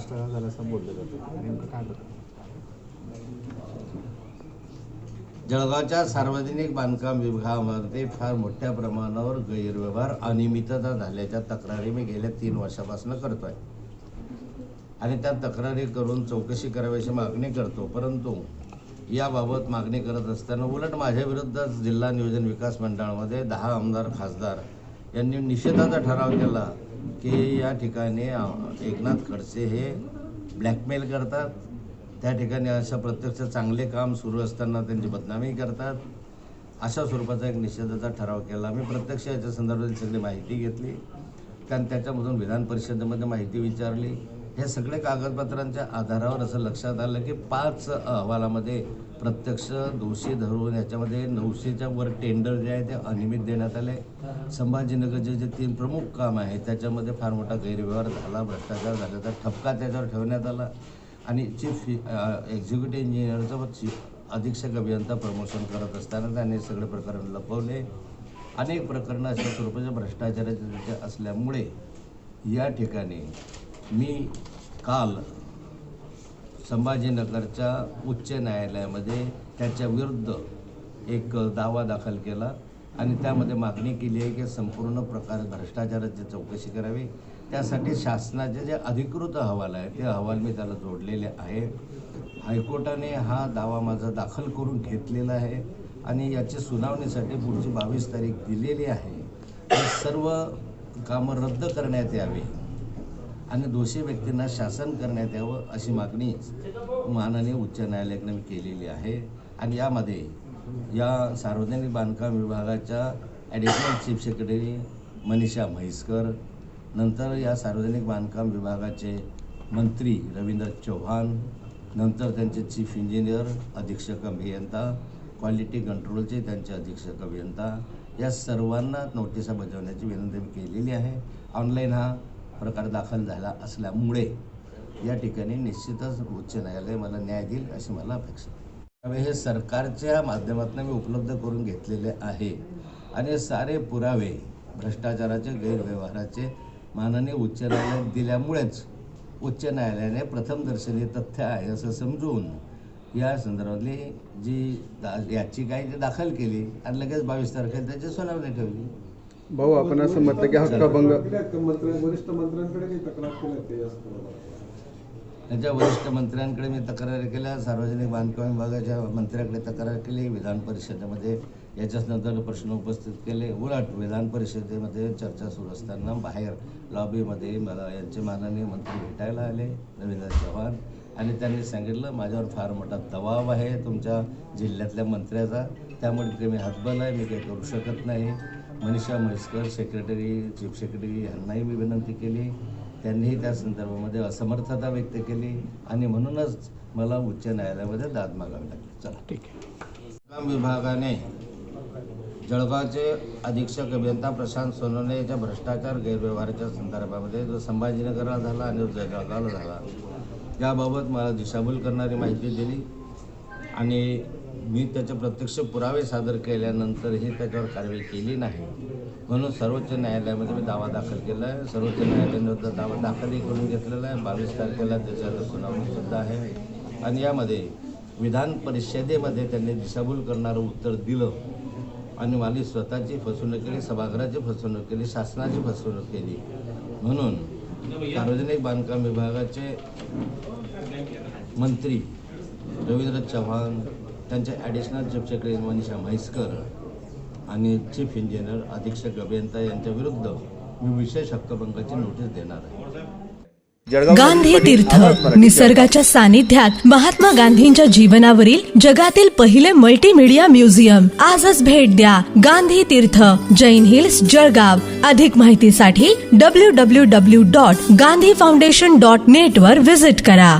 भ्रष्टाचार असं बोललं जातं नेमकं काय होतं? जळगावच्या सार्वजनिक बांधकाम विभागामध्ये फार मोठ्या प्रमाणावर गैरव्यवहार अनियमितता झाल्याच्या तक्रारी मी गेल्या तीन वर्षापासून करतो आहे आणि त्या तक्रारी करून चौकशी करावी अशी मागणी करतो. परंतु याबाबत मागणी करत असताना उलट माझ्या विरुद्धच जिल्हा नियोजन विकास मंडळामध्ये दहा आमदार खासदार यांनी निषेधाचा ठराव केला. की या ठिकाणी एकनाथ खडसे हे ब्लॅकमेल करतात. त्या ठिकाणी अशा प्रत्यक्ष चांगले काम सुरू असताना त्यांची बदनामी करतात. अशा स्वरूपाचा एक निषेधाचा ठराव केला. मी प्रत्यक्ष याच्या संदर्भात सगळी माहिती घेतली. कारण त्याच्यामधून विधान परिषदेमध्ये माहिती विचारली. हे सगळे कागदपत्रांच्या आधारावर असं लक्षात आलं की पाच अहवालामध्ये प्रत्यक्ष दोषी धरून याच्यामध्ये नऊशेच्या वर टेंडर जे आहे ते अनियमित देण्यात आले. संभाजीनगरचे जे तीन प्रमुख काम आहे त्याच्यामध्ये फार मोठा गैरव्यवहार झाला भ्रष्टाचार झाला तर ठपका त्याच्यावर ठेवण्यात आला. आणि चीफ एक्झिक्युटिव्ह इंजिनियरचं व चीफ अधीक्षक अभियंता प्रमोशन करत असताना त्यांनी सगळे प्रकरण लपवले. अनेक प्रकरणं अशा स्वरूपाच्या भ्रष्टाचाराच्या असल्यामुळे या ठिकाणी मी काल संभाजीनगरच्या उच्च न्यायालयामध्ये त्याच्या विरुद्ध एक दावा दाखल केला आणि त्यामध्ये मागणी केली आहे की संपूर्ण प्रकार भ्रष्टाचाराची चौकशी करावी. त्यासाठी शासनाचे जे अधिकृत अहवाल आहे ते अहवाल मी त्याला जोडलेले आहे. हायकोर्टाने हा दावा माझा दाखल करून घेतलेला आहे आणि याची सुनावणीसाठी पुढची बावीस तारीख दिलेली आहे. सर्व कामं रद्द करण्यात यावी. आणि दोषी व्यक्तींना शासन करण्यात यावं अशी मागणी माननीय उच्च न्यायालयाकडे मी केलेली आहे. आणि यामध्ये या सार्वजनिक बांधकाम विभागाच्या additional chief secretary Manisha Mhaiskar नंतर या सार्वजनिक बांधकाम विभागाचे मंत्री रवींद्र चव्हाण नंतर त्यांचे चीफ इंजिनियर अधीक्षक अभियंता क्वालिटी कंट्रोलचे त्यांचे अधीक्षक अभियंता या सर्वांना नोटिसा बजावण्याची विनंती मी केलेली आहे. ऑनलाईन हा प्रकार दाखल झाला असल्यामुळे या ठिकाणी निश्चितच उच्च न्यायालय मला न्याय देईल अशी मला अपेक्षा त्यामुळे हे सरकारच्या माध्यमातून मी उपलब्ध करून घेतलेले आहे. आणि सारे पुरावे भ्रष्टाचाराचे गैरव्यवहाराचे माननीय उच्च न्यायालयात दिल्यामुळेच उच्च न्यायालयाने प्रथमदर्शनी तथ्य आहे असं समजून या संदर्भातली जी दा याचिका आहे ती दाखल केली आणि लगेच बावीस तारखेला त्याची सुनावणी ठेवली. भाऊ आपण असं म्हटलं की हक्कभंग वरिष्ठ मंत्र्यांकडे मी तक्रार केली ते त्याच्या वरिष्ठ मंत्र्यांकडे मी तक्रारी केल्या सार्वजनिक बांधकाम विभागाच्या मंत्र्याकडे तक्रार केली विधान परिषदेमध्ये याच्याच नंतर प्रश्न उपस्थित केले. उलट विधान परिषदेमध्ये चर्चा सुरू असताना बाहेर लॉबीमध्ये मला यांचे माननीय मंत्री भेटायला आले रवींद्र चव्हाण आणि त्यांनी सांगितलं माझ्यावर फार मोठा दबाव आहे तुमच्या जिल्ह्यातल्या मंत्र्याचा. त्यामुळे ते मी हातबल आहे मी काही करू शकत नाही. Manisha Mhaiskar secretary chief secretary यांनाही मी विनंती केली. त्यांनीही त्या संदर्भामध्ये असमर्थता व्यक्त केली आणि म्हणूनच मला उच्च न्यायालयामध्ये दाद मागावी लागली. चला. ठीक आहे. बांधकाम विभागाने जळगावचे अधीक्षक अभियंता प्रशांत सोनवणे याच्या भ्रष्टाचार गैरव्यवहाराच्या संदर्भामध्ये जो संभाजीनगरला झाला आणि जो जळगावला झाला याबाबत मला दिशाभूल करणारी माहिती दिली. आणि मी त्याचे प्रत्यक्ष पुरावे सादर केल्यानंतरही त्याच्यावर कारवाई केली नाही. म्हणून सर्वोच्च न्यायालयामध्ये मी दावा दाखल केला आहे. सर्वोच्च न्यायालयाने दावा दाखलही करून घेतलेला आहे. बावीस तारखेला त्याच्यावर सुनावणीसुद्धा आहे. आणि यामध्ये विधान परिषदेमध्ये त्यांनी दिशाभूल करणारं उत्तर दिलं. आणि मला स्वतःची फसवणूक केली सभागृहाची फसवणूक केली शासनाची फसवणूक केली. म्हणून सार्वजनिक बांधकाम विभागाचे मंत्री रवींद्र चव्हाण त्यांचे additional chief secretary Manisha Mhaiskar आणि चीफ इंजिनियर अधीक्षक अभियंता यांच्या विरुद्ध मी विशेष हक्कभंगाची नोटीस देणार आहे. जळगाव गांधी तीर्थ निसर्गाच्या सानिध्यात महात्मा गांधींच्या जीवनावरील जगातील पहिले मल्टीमीडिया म्युझियम आजच भेट द्या गांधी तीर्थ जैन हिल्स जळगाव. अधिक माहितीसाठी W W W dot Gandhi foundation dot net वर विजिट करा.